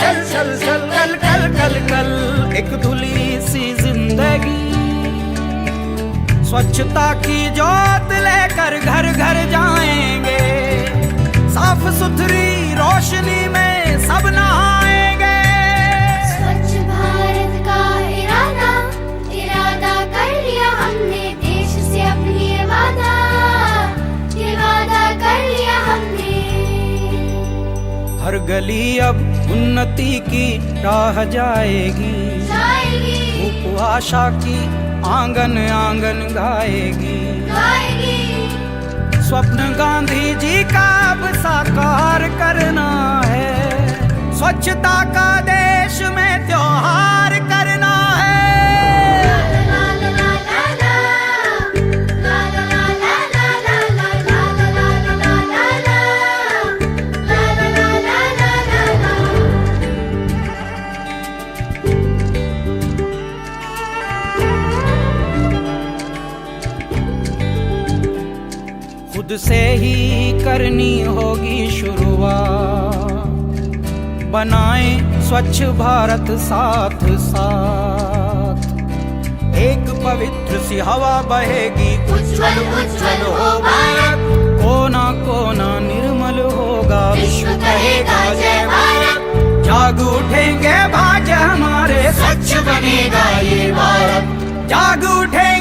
चल छल छल कल कल कल कल। एक धुली सी ज़िंदगी। स्वच्छता की जोत लेकर घर घर जाएँगे। साफ़ सुथरी रोशनी में सब नहाएँगे गली अब उन्नति की राह जाएगी। उपवाशा की आँगन आँगन गाएगी। गाएगी। स्वप्न गांधी जी का अब साकार करना है। स्वच्छता का देश में त्योहार करना करनी होगी शुरुआत। बनाए स्वच्छ भारत साथ साथ। एक पवित्र सी हवा बहेगी। उज्ज्वल उज्ज्वल हो भारत। कोना कोना निर्मल होगा। विश्व कहेगा जय भारत। जाग उठेंगे भाग्य हमारे। स्वच्छ बनेगा ये भारत। जाग उठेंगे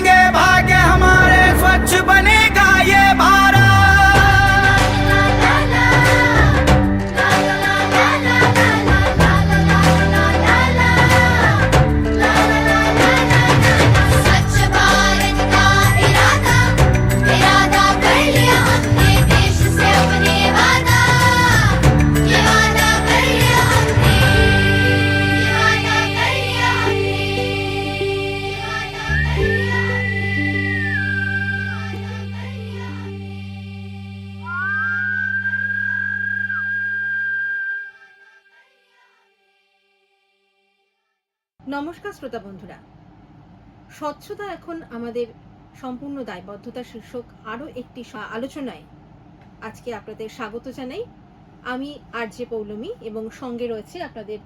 শ্রোতা বন্ধুরা স্বচ্ছতা এখন আমাদের সম্পূর্ণ দায়বদ্ধতা শীর্ষক আরও একটি আলোচনায়। আজকে আপনাদের স্বাগত জানাই। আমি আরজে পৌলমী এবং সঙ্গে রয়েছে আপনাদের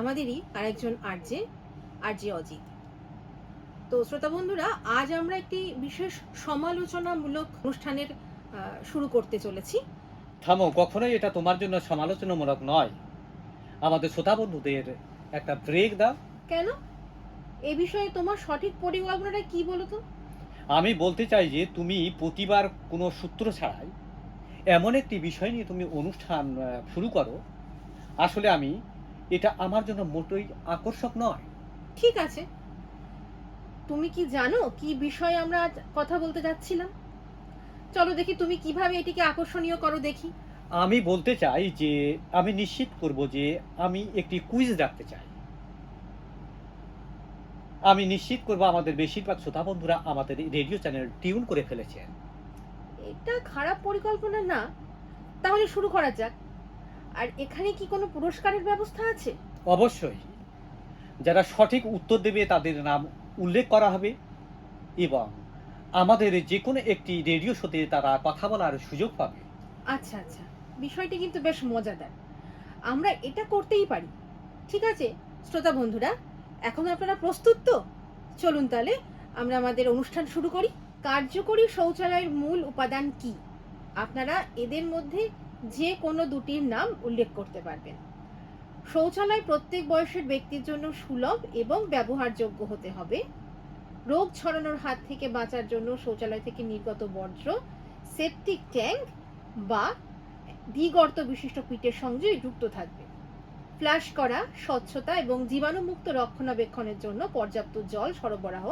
আমাদেরই আরেকজন আরজে আরজে অজিত। তো শ্রোতা বন্ধুরা আজ আমরা একটি বিশেষ সমালোচনামূলক অনুষ্ঠানের শুরু করতে চলেছি। থামো কখনোই এটা তোমার জন্য সমালোচনামূলক নয়। আমাদের শ্রোতা বন্ধুদের একটা ব্রেক দাও। কেন? এ বিষয়ে তোমার সঠিক পরিকল্পনাটা কি বলো তো আমি বলতে চাই যে তুমি প্রতিবার কোনো সূত্র ছাড়াই এমন একটি বিষয় নিয়ে তুমি অনুষ্ঠান শুরু করো। আসলে আমি এটা আমার জন্য মোটেই আকর্ষক নয়। ঠিক আছে। তুমি কি জানো কি বিষয়ে আমরা আজ কথা বলতে যাচ্ছিলাম? চলো দেখি তুমি কীভাবে এটিকে আকর্ষণীয় করো দেখি। আমি বলতে চাই যে আমি নিশ্চিত করব যে আমি একটি কুইজ রাখতে চাই। আমি নিশ্চিত করব আমাদের বেশিরভাগ শ্রোতা বন্ধুরা আমাদের রেডিও চ্যানেল টিউন করে ফেলেছেন এটা খারাপ পরিকল্পনা না। তাহলে শুরু করা যাক। আর এখানে কি কোনো পুরস্কারের ব্যবস্থা আছে? অবশ্যই। যারা সঠিক উত্তর দেবে তাদের নাম উল্লেখ করা হবে এবং আমাদের যে কোনো একটি রেডিও শোতে তারা কথা বলার সুযোগ পাবে। আচ্ছা আচ্ছা। বিষয়টি কিন্তু বেশ মজাদার। আমরা এটা করতেই পারি। ঠিক আছে শ্রোতা বন্ধুরা? এখন আপনারা প্রস্তুত তো? চলুন তাহলে, আমরা আমাদের অনুষ্ঠান শুরু করি। কার্যকরী শৌচালয়ের মূল উপাদান কি? আপনারা এদের মধ্যে যে কোনো দুটির নাম উল্লেখ করতে পারবেন। শৌচালয় প্রত্যেক বয়সের ব্যক্তির জন্য সুলভ এবং ব্যবহারযোগ্য হতে হবে। রোগ ছড়ানোর হাত থেকে বাঁচার জন্য শৌচালয় থেকে নির্গত বর্জ্য, সেপটিক ট্যাঙ্ক বা দ্বিগর্ত বিশিষ্ট পিটের সঙ্গে যুক্ত থাকবে। ফ্লাশ করা, স্বচ্ছতা এবং জীবাণুমুক্ত রক্ষণাবেক্ষণের জন্য পর্যাপ্ত জল সরবরাহ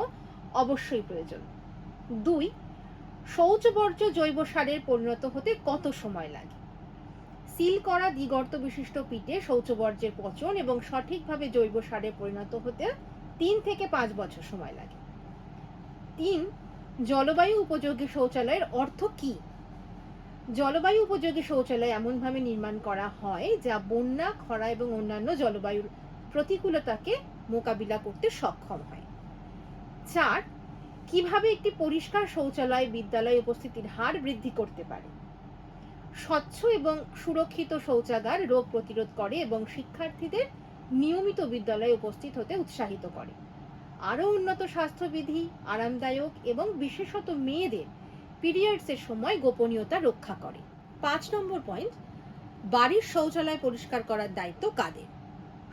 অবশ্যই প্রয়োজন। দুই, শৌচবর্জ্য জৈব সারের পরিণত হতে কত সময় লাগে? সিল করা দ্বিগর্ত বিশিষ্ট পিটে শৌচবর্জ্যের পচন এবং সঠিকভাবে জৈব সারে পরিণত হতে তিন থেকে পাঁচ বছর সময় লাগে। তিন, জলবায়ু উপযোগী শৌচালয়ের অর্থ কি? জলবায়ু উপযোগী শৌচালয় এমনভাবে নির্মাণ করা হয় যা বন্যা, খরা এবং অন্যান্য জলবায়ুর প্রতিকূলতাকে মোকাবিলা করতে সক্ষম হয়। চার, কীভাবে একটি পরিষ্কার শৌচালয় বিদ্যালয়ে উপস্থিতির হার বৃদ্ধি করতে পারে? স্বচ্ছ এবং সুরক্ষিত শৌচাগার রোগ প্রতিরোধ করে এবং শিক্ষার্থীদের নিয়মিত বিদ্যালয়ে উপস্থিত হতে উৎসাহিত করে। আরও উন্নত স্বাস্থ্যবিধি, আরামদায়ক এবং বিশেষত মেয়েদের পিরিয়ডসের সময় গোপনীয়তা রক্ষা করে। পাঁচ নম্বর পয়েন্ট বাড়ির শৌচালয় পরিষ্কার করার দায়িত্ব কাদের?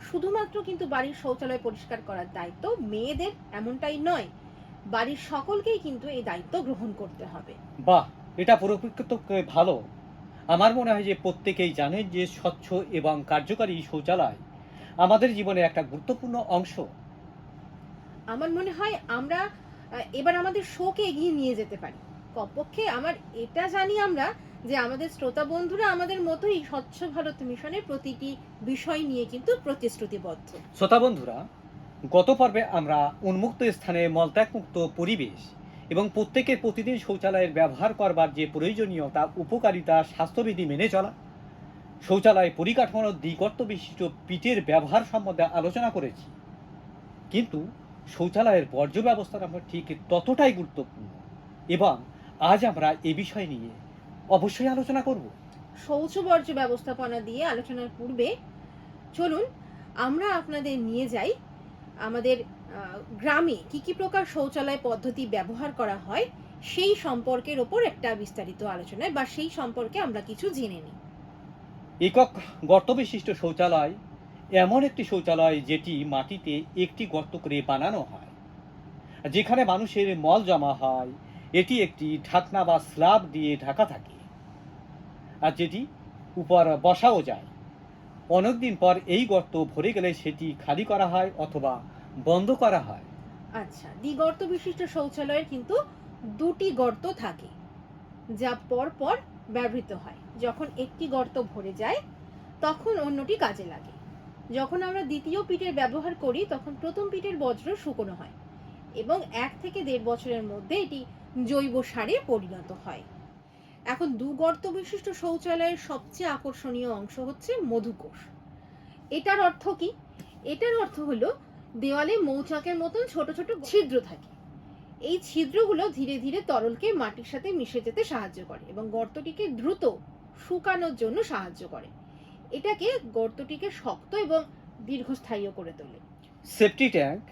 শুধুমাত্র কিন্তু বাড়ির শৌচালয় পরিষ্কার করার দায়িত্ব মেয়েদের এমনটাই নয় বাড়ির সকলকেই কিন্তু এই দায়িত্ব গ্রহণ করতে হবে। বাহ এটা পরিপ্রেক্ষিত ভালো। আমার মনে হয় যে প্রত্যেকেই জানে যে স্বচ্ছ এবং কার্যকারী শৌচালয় আমাদের জীবনের একটা গুরুত্বপূর্ণ অংশ। আমার মনে হয় আমরা এবার আমাদের শোকে এগিয়ে নিয়ে যেতে পারি। কমপক্ষে আমার এটা জানি আমরা যে আমাদের শ্রোতা বন্ধুরা আমাদের মতোই স্বচ্ছ ভারত মিশনের প্রতিটি বিষয় নিয়ে কিন্তু প্রতিশ্রুতিবদ্ধ। শ্রোতা বন্ধুরা, গত পর্বে আমরা উন্মুক্ত স্থানে মলত্যাগমুক্ত পরিবেশ এবং প্রত্যেকের প্রতিদিন শৌচালয়ের ব্যবহার করবার যে প্রয়োজনীয়তা উপকারিতা স্বাস্থ্যবিধি মেনে চলা, শৌচালয় পরিকাঠামোর দ্বিগর্ত বিশিষ্ট পিটের ব্যবহার সম্বন্ধে আলোচনা করেছি। কিন্তু শৌচালয়ের বর্জ্য ব্যবস্থার আমরা ঠিক ততটাই গুরুত্বপূর্ণ এবং আজ আমরা এ বিষয় নিয়ে অবশ্যই আলোচনা করব। শৌচ বর্জ্য ব্যবস্থাপনা দিয়ে আলোচনার পূর্বে চলুন আমরা আপনাদের নিয়ে যাই আমাদের গ্রামে কি কি প্রকার শৌচালয় পদ্ধতি ব্যবহার করা হয় সেই সম্পর্কের ওপর একটা বিস্তারিত আলোচনায় বা সেই সম্পর্কে আমরা কিছু জেনে নিই। একক গর্ত বিশিষ্ট শৌচালয় এমন একটি শৌচালয় যেটি মাটিতে একটি গর্ত করে বানানো হয় যেখানে মানুষের মল জমা হয় এটি একটি ঢাকনা বা স্ল্যাব দিয়ে ঢাকা থাকে, আর যেটি উপর বসাও যায়। অনেকদিন পর এই গর্ত ভরে গেলে সেটি খালি করা হয় অথবা বন্ধ করা হয়। আচ্ছা দ্বিগর্ত বিশিষ্ট শৌচালয়ের কিন্তু দুটি গর্ত থাকে, যা পর পর ব্যবহৃত হয়। যখন একটি গর্ত ভরে যায়, তখন অন্যটি কাজে লাগে। যখন আমরা দ্বিতীয় পিঠের ব্যবহার করি, তখন প্রথম পিঠের বজ্র শুকনো হয়, এবং এক থেকে দেড় বছরের মধ্যে এটি জৈব সারে পরিণত হয়। এখন দু গর্ত বিশিষ্ট শৌচালয়ের সবচেয়ে আকর্ষণীয় অংশ হচ্ছে মধুকোষ। এটার অর্থ কি? এটার অর্থ হলো দেওয়ালে মৌচাকের মতন ছোট ছোট ছিদ্র থাকে। এই ছিদ্রগুলো ধীরে ধীরে তরলকে মাটির সাথে মিশে যেতে সাহায্য করে এবং গর্তটিকে দ্রুত শুকানোর জন্য সাহায্য করে। এটাকে গর্তটিকে শক্ত এবং দীর্ঘস্থায়ীও করে তোলে। সেফটি ট্যাঙ্ক,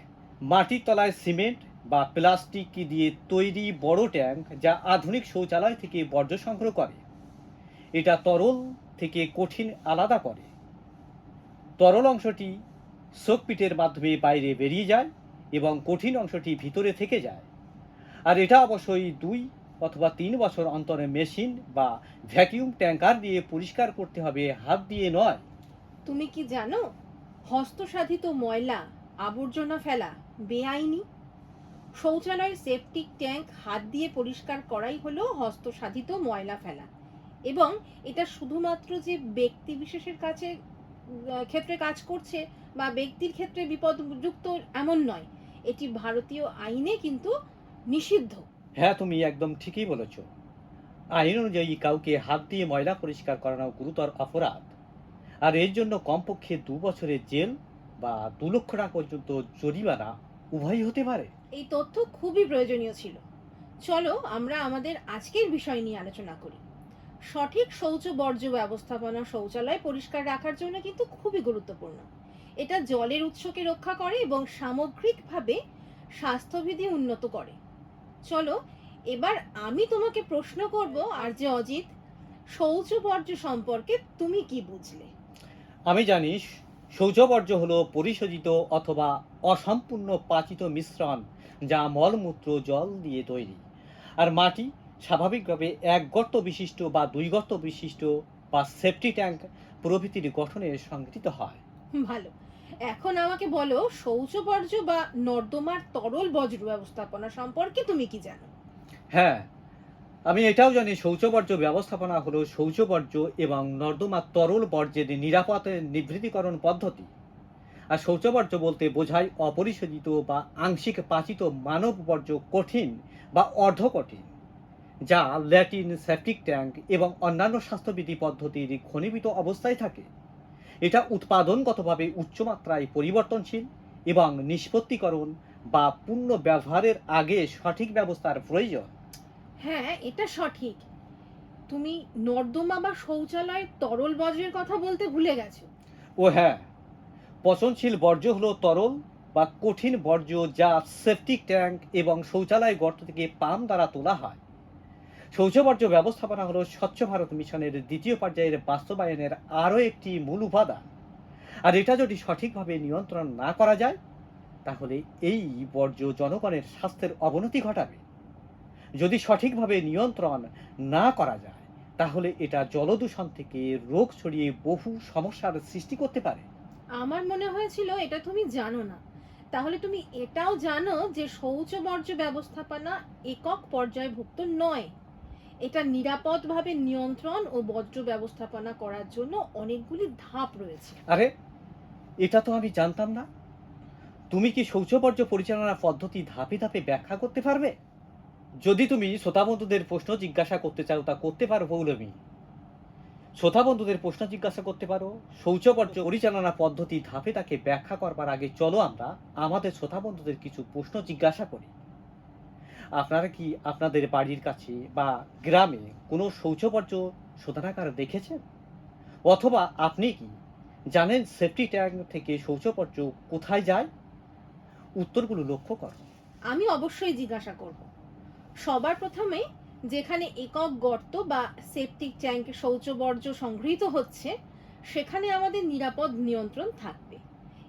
মাটির তলায় সিমেন্ট বা প্লাস্টিক দিয়ে তৈরি বড় ট্যাঙ্ক যা আধুনিক শৌচালয় থেকে বর্জ্য সংগ্রহ করে। এটা তরল থেকে কঠিন আলাদা করে। তরল অংশটি শোকপিটের মাধ্যমে বাইরে বেরিয়ে যায় এবং কঠিন অংশটি ভিতরে থেকে যায়। আর এটা অবশ্যই দুই অথবা তিন বছর অন্তরে মেশিন বা ভ্যাকিউম ট্যাঙ্কার দিয়ে পরিষ্কার করতে হবে, হাত দিয়ে নয়। তুমি কি জানো? হস্তসাধিত ময়লা, আবর্জনা ফেলা বেআইনি। শৌচালয়ের সেপটিক ট্যাঙ্ক হাত দিয়ে পরিষ্কার করাই হলো হস্তসাধিত ময়লা ফেলা। এবং এটা শুধুমাত্র যে ব্যক্তি বিশেষের কাছে ক্ষেত্রে কাজ করছে বা ব্যক্তির ক্ষেত্রে বিপদযুক্ত এমন নয়, এটি ভারতীয় আইনে কিন্তু নিষিদ্ধ। হ্যাঁ তুমি একদম ঠিকই বলেছ। আইন অনুযায়ী কাউকে হাত দিয়ে ময়লা পরিষ্কার করানো গুরুতর অপরাধ। আর এর জন্য কমপক্ষে দু বছরের জেল বা দু লক্ষ টাকা পর্যন্ত জরিমানা উভয়ই হতে পারে। এই তথ্য খুবই প্রয়োজনীয় ছিল। চলো আমরা আমাদের আজকের বিষয় নিয়ে আলোচনা করি। সঠিক শৌচ বর্জ্য ব্যবস্থাপনা শৌচালয় পরিষ্কার রাখার জন্য কিন্তু খুবই গুরুত্বপূর্ণ। এটা জলের উৎসকে রক্ষা করে এবং সামগ্রিকভাবে স্বাস্থ্যবিধি উন্নত করে। চলো এবার আমি তোমাকে প্রশ্ন করব, আর যে অজিত, শৌচ বর্জ্য সম্পর্কে তুমি কি বুঝলে? আমি জানি শৌচবর্জ্য হলো পরিশোধিত অথবা অসম্পূর্ণ পাচিত মিশ্রণ যা মলমূত্র জল দিয়ে তৈরি। আর মাটি স্বাভাবিকভাবে এক গর্ত বিশিষ্ট বা দুই গর্ত বিশিষ্ট বা সেফটি ট্যাঙ্ক প্রভৃতির গঠনে সংগঠিত হয়। ভালো। এখন আমাকে বলো শৌচবর্জ্য বা নর্দমার তরল বজ্র ব্যবস্থাপনা সম্পর্কে তুমি কি জানো? হ্যাঁ আমি এটাও জানি শৌচবর্জ্য ব্যবস্থাপনা হলো শৌচবর্জ্য এবং নর্দমা তরল বর্জ্যের নিরাপদ নিবৃত্তিকরণ পদ্ধতি। আর শৌচবর্জ্য বলতে বোঝায় অপরিশোধিত বা আংশিক পাচিত মানব বর্জ্য কঠিন বা অর্ধকঠিন যা ল্যাটিন সেপটিক ট্যাঙ্ক এবং অন্যান্য স্বাস্থ্যবিধি পদ্ধতির ঘনীভূত অবস্থায় থাকে। এটা উৎপাদনগতভাবে উচ্চমাত্রায় পরিবর্তনশীল এবং নিষ্পত্তিকরণ বা পূর্ণ ব্যবহারের আগে সঠিক ব্যবস্থার প্রয়োজন। হ্যাঁ এটা সঠিক। তুমি নর্দমা বা শৌচালয়ের তরল বজ্রের কথা বলতে ভুলে গেছো। ও হ্যাঁ পচনশীল বর্জ্য হলো তরল বা কঠিন বর্জ্য যা সেপটিক ট্যাঙ্ক এবং শৌচালয় গর্ত থেকে পাম দ্বারা তোলা হয়। শৌচবর্জ্য ব্যবস্থাপনা হলো স্বচ্ছ ভারত মিশনের দ্বিতীয় পর্যায়ের বাস্তবায়নের আরও একটি মূল উপাদান। আর এটা যদি সঠিকভাবে নিয়ন্ত্রণ না করা যায়, তাহলে এই বর্জ্য জনগণের স্বাস্থ্যের অবনতি ঘটাবে। যদি সঠিকভাবে নিয়ন্ত্রণ না করা যায়, তাহলে এটা জলদূষণ থেকে রোগ ছড়িয়ে বহু সমস্যার সৃষ্টি করতে পারে। আমার মনে হয়েছিল এটা তুমি জানো না। তাহলে তুমি এটাও জানো যে শৌচ বর্জ্য ব্যবস্থাপনা একক পর্যায়ভুক্ত নয়। এটা নিরাপদভাবে নিয়ন্ত্রণ ও বর্জ্য ব্যবস্থাপনা করার জন্য অনেকগুলি ধাপ রয়েছে। আরে, এটা তো আমি জানতাম না। তুমি কি শৌচবর্জ্য পরিচালনা পদ্ধতি ধাপে ধাপে ব্যাখ্যা করতে পারবে? যদি তুমি শ্রোতা বন্ধুদের প্রশ্ন জিজ্ঞাসা করতে চাও তা করতে পারো পৌলমী শ্রোতা বন্ধুদের প্রশ্ন জিজ্ঞাসা করতে পারো। শৌচবর্জ্য পরিচালনা পদ্ধতি ধাপে তাকে ব্যাখ্যা করবার আগে চলো আমরা আমাদের শ্রোতা বন্ধুদের কিছু প্রশ্ন জিজ্ঞাসা করি। আপনারা কি আপনাদের বাড়ির কাছে বা গ্রামে কোনো শৌচবর্জ্য শোধনাগার দেখেছেন? অথবা আপনি কি জানেন সেফটি ট্যাঙ্ক থেকে শৌচবর্জ্য কোথায় যায়? উত্তরগুলো লক্ষ্য করো। আমি অবশ্যই জিজ্ঞাসা করব। সবার প্রথমে যেখানে একক গর্ত বা সেপটিক ট্যাঙ্কে শৌচ বর্জ্য সংগৃহীত হচ্ছে সেখানে আমাদের নিরাপদ নিয়ন্ত্রণ থাকবে।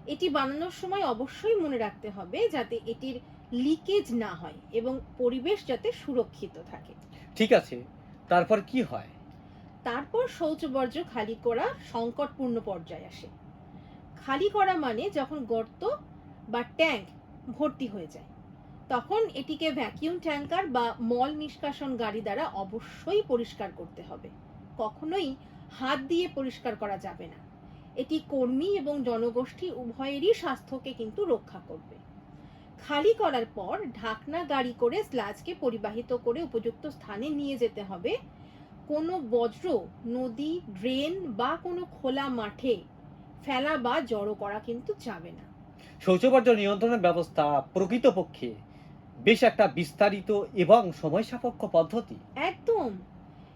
এটি বানানোর সময় অবশ্যই মনে রাখতে হবে যাতে এটির লিকেজ না হয় এবং পরিবেশ যাতে সুরক্ষিত থাকে। ঠিক আছে তারপর কি হয়? তারপর শৌচ বর্জ্য খালি করা সংকটপূর্ণ পর্যায়ে আসে। খালি করা মানে যখন গর্ত বা ট্যাঙ্ক ভর্তি হয়ে যায়। তখন এটিকে ভ্যাকিউম ট্যাঙ্কার বা মল নিষ্কাশন গাড়ি দ্বারা অবশ্যই পরিষ্কার করতে হবে। কখনোই হাত দিয়ে পরিষ্কার করা যাবে না। এটি কর্মী এবং জনগোষ্ঠী উভয়েরই স্বাস্থ্যকে কিন্তু রক্ষা করবে। খালি করার পর ঢাকনা গাড়ি করে স্লাজকে পরিবাহিত করে উপযুক্ত স্থানে নিয়ে যেতে হবে। কোনো বজ্র, নদী, ড্রেন বা কোনো খোলা মাঠে ফেলা বা জড়ো করা কিন্তু যাবে না। শৌচবর্জ্য নিয়ন্ত্রণের ব্যবস্থা প্রকৃতপক্ষে বেশ একটা বিস্তারিত এবং সময় সাপেক্ষ পদ্ধতি। একদম।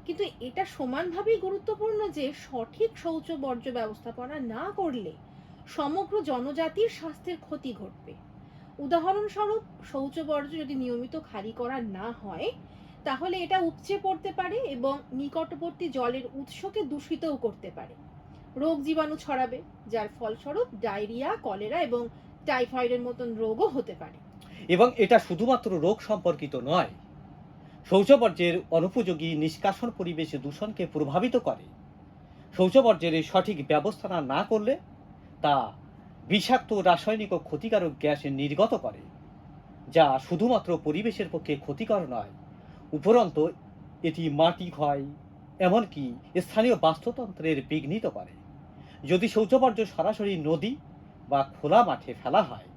কিন্তু এটা সমানভাবেই গুরুত্বপূর্ণ যে, সঠিক শৌচ বর্জ্য ব্যবস্থাপনা না করলে সমগ্র জনজাতির স্বাস্থ্যের ক্ষতি ঘটবে। উদাহরণস্বরূপ, শৌচ বর্জ্য যদি নিয়মিত খালি করা না হয়, তাহলে এটা উপচে পড়তে পারে এবং নিকটবর্তী জলের উৎসকে দূষিতও করতে পারে। রোগ জীবাণু ছড়াবে, যার ফলস্বরূপ ডায়রিয়া, কলেরা এবং টাইফয়েডের মতন রোগও হতে পারে। এবং এটা শুধুমাত্র রোগ সম্পর্কিত নয়, শৌচবর্জ্যের অনুপযোগী নিষ্কাশন পরিবেশ দূষণকে প্রভাবিত করে। শৌচবর্জ্যের সঠিক ব্যবস্থা না করলে তা বিষাক্ত রাসায়নিক ও ক্ষতিকারক গ্যাস নির্গত করে, যা শুধুমাত্র পরিবেশের পক্ষে ক্ষতিকর নয়, উপরন্ত এটি মাটি ক্ষয়, এমনকি স্থানীয় বাস্তুতন্ত্রের বিঘ্নিত করে। যদি শৌচবর্জ্য সরাসরি নদী বা খোলা মাঠে ফেলা হয়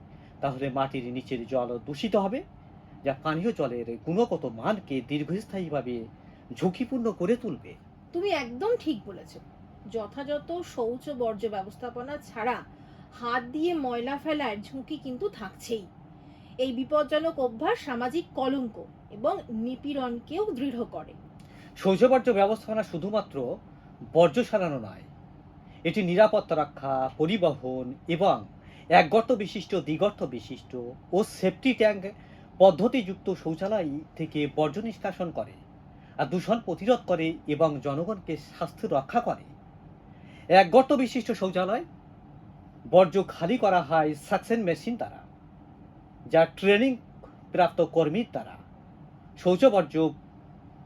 তাহলে মাটির নিচের জল দূষিত হবে যা পানীয় জলের গুণগত মানকে দীর্ঘস্থায়ীভাবে ঝুঁকিপূর্ণ করে তুলবে। তুমি একদম ঠিক বলেছ। যথাযথ শৌচ বর্জ্য ব্যবস্থাপনা ছাড়া হাত দিয়ে ময়লা ফেলার ঝুঁকি কিন্তু থাকছেই। এই বিপজ্জনক অভ্যাস সামাজিক কলঙ্ক এবং নিপীড়নকেও দৃঢ় করে। শৌচ বর্জ্য ব্যবস্থাপনা শুধুমাত্র বর্জ্য সারানো নয় এটি নিরাপত্তা রক্ষা পরিবহন এবং এক গর্ত বিশিষ্ট দ্বিগর্ত বিশিষ্ট ও সেফটি ট্যাঙ্ক পদ্ধতিযুক্ত শৌচালয় থেকে বর্জ্য নিষ্কাশন করে আর দূষণ প্রতিরোধ করে এবং জনগণকে স্বাস্থ্য রক্ষা করে। এক গর্ত বিশিষ্ট শৌচালয়, বর্জ্য খালি করা হয় সাকসেন মেশিন দ্বারা যা ট্রেনিং প্রাপ্ত কর্মীর দ্বারা। শৌচ বর্জ্য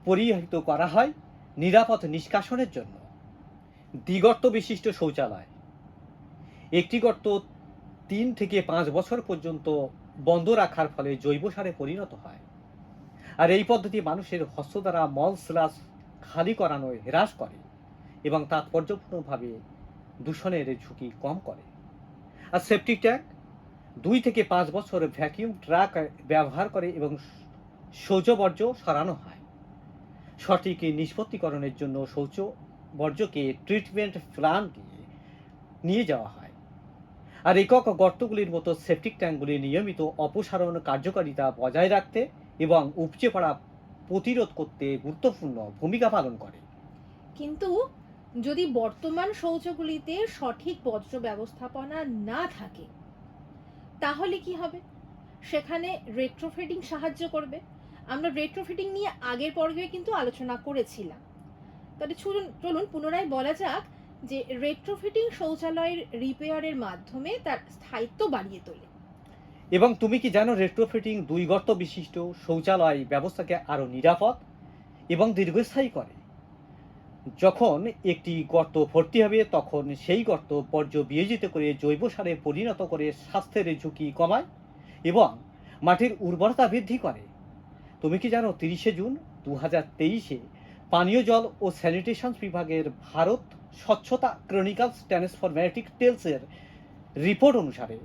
পরিহিত করা হয় নিরাপদ নিষ্কাশনের জন্য। দ্বিগর্ত বিশিষ্ট শৌচালয়, একটি গর্ত তিন থেকে পাঁচ বছর পর্যন্ত বন্ধ রাখার ফলে জৈব সারে পরিণত হয়। আর এই পদ্ধতি মানুষের হস্ত দ্বারা মল স্লাস খালি করানো হ্রাস করে এবং তাৎপর্যপূর্ণভাবে দূষণের ঝুঁকি কম করে। আর সেপটিক ট্যাঙ্ক দুই থেকে পাঁচ বছর ভ্যাকিউম ট্রাক ব্যবহার করে এবং শৌচ বর্জ্য সরানো হয়। সঠিক নিষ্পত্তিকরণের জন্য শৌচ বর্জ্যকে ট্রিটমেন্ট প্ল্যান্টে নিয়ে যাওয়া হয়। আর একক গর্তগুলির মতো সেপটিক ট্যাঙ্কগুলি নিয়মিত অপসারণ কার্যকারিতা বজায় রাখতে এবং উপচে পড়া প্রতিরোধ করতে গুরুত্বপূর্ণ ভূমিকা পালন করে। কিন্তু যদি বর্তমান শৌচগুলিতে সঠিক বজ্র ব্যবস্থাপনা না থাকে, তাহলে কি হবে? সেখানে রেট্রোফিটিং সাহায্য করবে। আমরা রেট্রোফিটিং নিয়ে আগের পর্বে কিন্তু আলোচনা করেছিলাম। তাহলে চলুন চলুন পুনরায় বলা যাক যে রেট্রোফিটিং শৌচালয়ের রিপেয়ারের মাধ্যমে তার স্থায়িত্ব বাড়িয়ে তোলে। এবং তুমি কি জানো রেট্রোফিটিং দুই গর্ত বিশিষ্ট শৌচালয় ব্যবস্থাকে আরও নিরাপদ এবং দীর্ঘস্থায়ী করে? যখন একটি গর্ত ভর্তি হবে, তখন সেই গর্ত বর্জ্য বিয়োজিত করে জৈব সারে পরিণত করে স্বাস্থ্যের ঝুঁকি কমায় এবং মাটির উর্বরতা বৃদ্ধি করে। তুমি কি জানো তিরিশে জুন দু হাজার তেইশে পানীয় জল ও স্যানিটেশন বিভাগের ভারত স্বচ্ছতা ক্রনিকালস ট্রান্সফরমেটিক টেলসের রিপোর্ট অনুসারে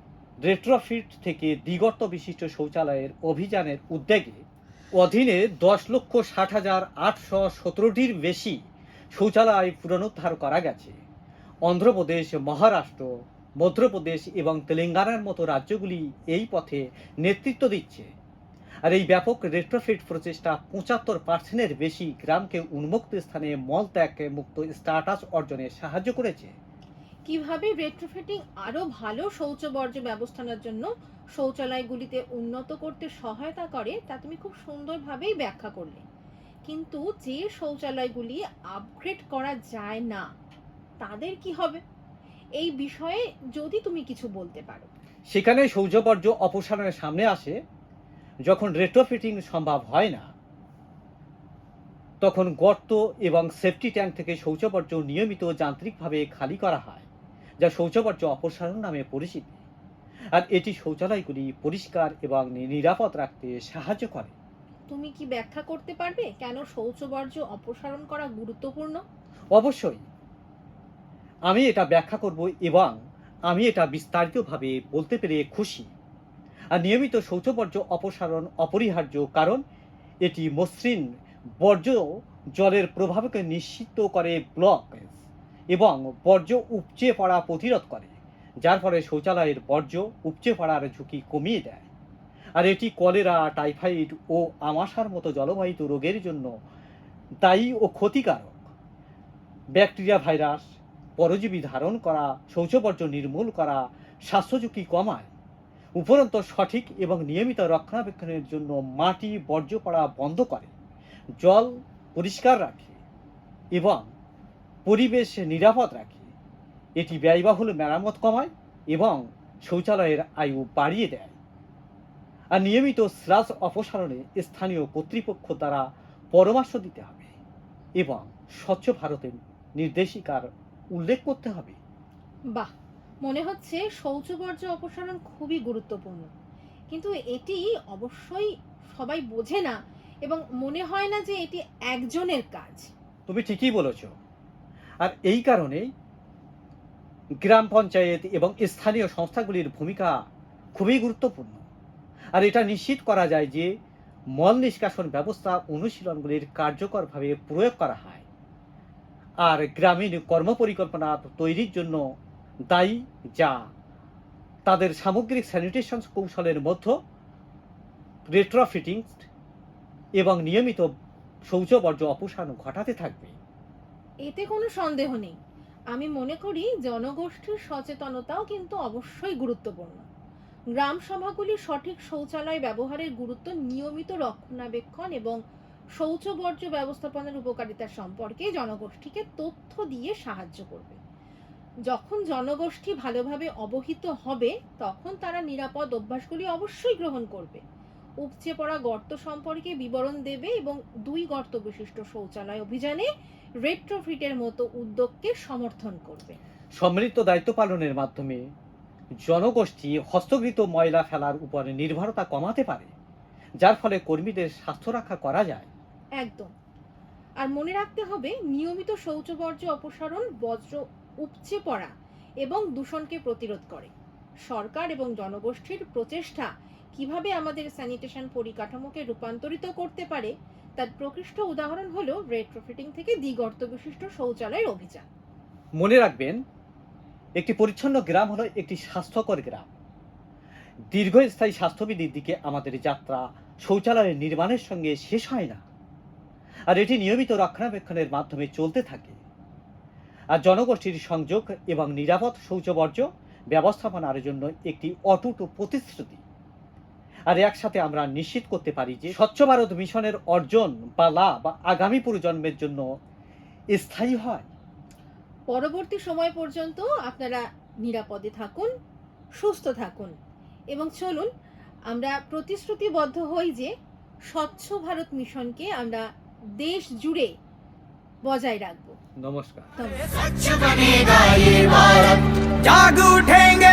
রেট্রোফিট থেকে দ্বিগর্ত বিশিষ্ট শৌচালয়ের অভিযানের উদ্যোগে অধীনে দশ লক্ষ ষাট হাজার আটশো সতেরোটির বেশি শৌচালয় পুনরুদ্ধার করা গেছে। অন্ধ্রপ্রদেশ, মহারাষ্ট্র, মধ্যপ্রদেশ এবং তেলেঙ্গানার মতো রাজ্যগুলি এই পথে নেতৃত্ব দিচ্ছে। আর এই ব্যাপক রেট্রোফিট প্রচেষ্টা পঁচাত্তর পার্সেন্টের বেশি গ্রামকে উন্মুক্ত স্থানে মল ত্যাগ মুক্ত স্টার্টাস অর্জনে সাহায্য করেছে। কীভাবে রেট্রোফিটিং আরও ভালো শৌচ বর্জ্য ব্যবস্থার জন্য শৌচালয়গুলিতে উন্নত করতে সহায়তা করে তা তুমি খুব সুন্দরভাবেই ব্যাখ্যা করলে। কিন্তু যে শৌচালয়গুলি আপগ্রেড করা যায় না তাদের কি হবে? এই বিষয়ে যদি তুমি কিছু বলতে পারো। সেখানে শৌচ বর্জ্য অপসারণের সামনে আসে। যখন রেট্রোফিটিং সম্ভব হয় না তখন গর্ত এবং সেফটি ট্যাঙ্ক থেকে শৌচবর্জ্য নিয়মিত যান্ত্রিকভাবে খালি করা হয় যা শৌচবর্জ্য অপসারণ নামে পরিচিত। আর এটি শৌচালয়গুলি পরিষ্কার এবং নিরাপদ রাখতে সাহায্য করে। তুমি কি ব্যাখ্যা করতে পারবে কেন শৌচ বর্জ্য অপসারণ করা গুরুত্বপূর্ণ? অবশ্যই। আমি এটা ব্যাখ্যা করব এবং আমি এটা বিস্তারিতভাবে বলতে পেরে খুশি। আর নিয়মিত শৌচবর্জ্য অপসারণ অপরিহার্য, কারণ এটি মসৃণ বর্জ্য জলের প্রভাবকে নিশ্চিত করে ব্লক এবং বর্জ্য উপচে পড়া প্রতিরোধ করে, যার ফলে শৌচালয়ের বর্জ্য উপচে পড়ার ঝুঁকি কমিয়ে দেয়। আর এটি কলেরা, টাইফয়েড ও আমাশার মতো জলবাহিত রোগের জন্য দায়ী ও ক্ষতিকারক। ব্যাকটেরিয়া, ভাইরাস, পরজীবী ধারণ করা শৌচবর্জ্য নির্মূল করা স্বাস্থ্য ঝুঁকি কমায় উপরন্ত সঠিক এবং নিয়মিত রক্ষণাবেক্ষণের জন্য মাটি বর্জ্য পড়া বন্ধ করে, জল পরিষ্কার রাখে এবং পরিবেশ নিরাপদ রাখে। এটি ব্যয়বহুল মেরামত কমায় এবং শৌচালয়ের আয়ু বাড়িয়ে দেয়। আর নিয়মিত স্লাস অপসারণে স্থানীয় কর্তৃপক্ষ দ্বারা পরামর্শ দিতে হবে এবং স্বচ্ছ ভারতের নির্দেশিকার উল্লেখ করতে হবে। বাহ! মনে হচ্ছে শৌচ বর্জ্য অপসারণ খুবই গুরুত্বপূর্ণ। কিন্তু এটি অবশ্যই সবাই বোঝে না এবং মনে হয় না যে এটি একজনের কাজ। তুমি ঠিকই বলেছ। আর এই কারণেই গ্রাম পঞ্চায়েত এবং স্থানীয় সংস্থাগুলির ভূমিকা খুবই গুরুত্বপূর্ণ। আর এটা নিশ্চিত করা যায় যে মল নিষ্কাশন ব্যবস্থা অনুশীলনগুলির কার্যকরভাবে প্রয়োগ করা হয়। আর গ্রামীণ কর্মপরিকল্পনা তৈরির জন্য দায়ী, যা তাদের সামগ্রিক স্যানিটেশন কৌশলের মধ্যে রেট্রোফিটিং এবং নিয়মিত শৌচবর্জ্য অপসারণ ঘটাতে থাকবে। এতে কোনো সন্দেহ নেই। আমি মনে করি জনগোষ্ঠীর সচেতনতাও কিন্তু অবশ্যই গুরুত্বপূর্ণ। গ্রাম সভাগুলির সঠিক শৌচালয় ব্যবহারের গুরুত্ব নিয়মিত রক্ষণাবেক্ষণ এবং শৌচ বর্জ্য ব্যবস্থাপনার উপকারিতা সম্পর্কে জনগোষ্ঠীকে তথ্য দিয়ে সাহায্য করবে। যখন জনগোষ্ঠী ভালোভাবে অবহিত হবে তখন তারা নিরাপদ অভ্যাসগুলি অবশ্যই গ্রহণ করবে। উপচে পড়া গর্ত সম্পর্কে বিবরণ দেবে এবং দুই গর্ত বিশিষ্ট শৌচালয় অভিযানে রেট্রোফিটের মতো উদ্যোগকে সমর্থন করবে। সম্মিলিত দায়িত্ব পালনের মাধ্যমে জনগোষ্ঠী হস্তগৃত ময়লা ফেলার উপরে নির্ভরতা কমাতে পারে যার ফলে কর্মীদের স্বাস্থ্য রক্ষা করা যায়। একদম। আর মনে রাখতে হবে নিয়মিত শৌচবর্জ্য অপসারণ বজ্র উপচে পড়া এবং দূষণকে প্রতিরোধ করে। সরকার এবং জনগোষ্ঠীর প্রচেষ্টা কীভাবে আমাদের স্যানিটেশন পরিকাঠামোকে রূপান্তরিত করতে পারে, তার প্রকৃষ্ট উদাহরণ হলো রেট্রোফিটিং থেকে দ্বিগর্ত বিশিষ্ট শৌচালয়ের অভিযান। মনে রাখবেন, একটি পরিচ্ছন্ন গ্রাম হলো একটি স্বাস্থ্যকর গ্রাম। দীর্ঘস্থায়ী স্বাস্থ্যবিধির দিকে আমাদের যাত্রা শৌচালয়ের নির্মাণের সঙ্গে শেষ হয় না। আর এটি নিয়মিত রক্ষণাবেক্ষণের মাধ্যমে চলতে থাকে। জনগোষ্ঠীর সংযোগ এবং নিরাপদ শৌচবর্জ্য ব্যবস্থাপনার জন্য একটি অটুট প্রতিশ্রুতি। আর একসাথে আমরা নিশ্চিত করতে পারি যে স্বচ্ছ ভারত মিশনের অর্জন বা লাভ আগামী প্রজন্মের জন্য স্থায়ী হয়। পরবর্তী সময় পর্যন্ত আপনারা নিরাপদে থাকুন, সুস্থ থাকুন এবং চলুন, আমরা প্রতিশ্রুতিবদ্ধ হই যে স্বচ্ছ ভারত মিশনকে আমরা দেশ জুড়ে বজায় রাখব। नमस्कार। जाग उठेंगे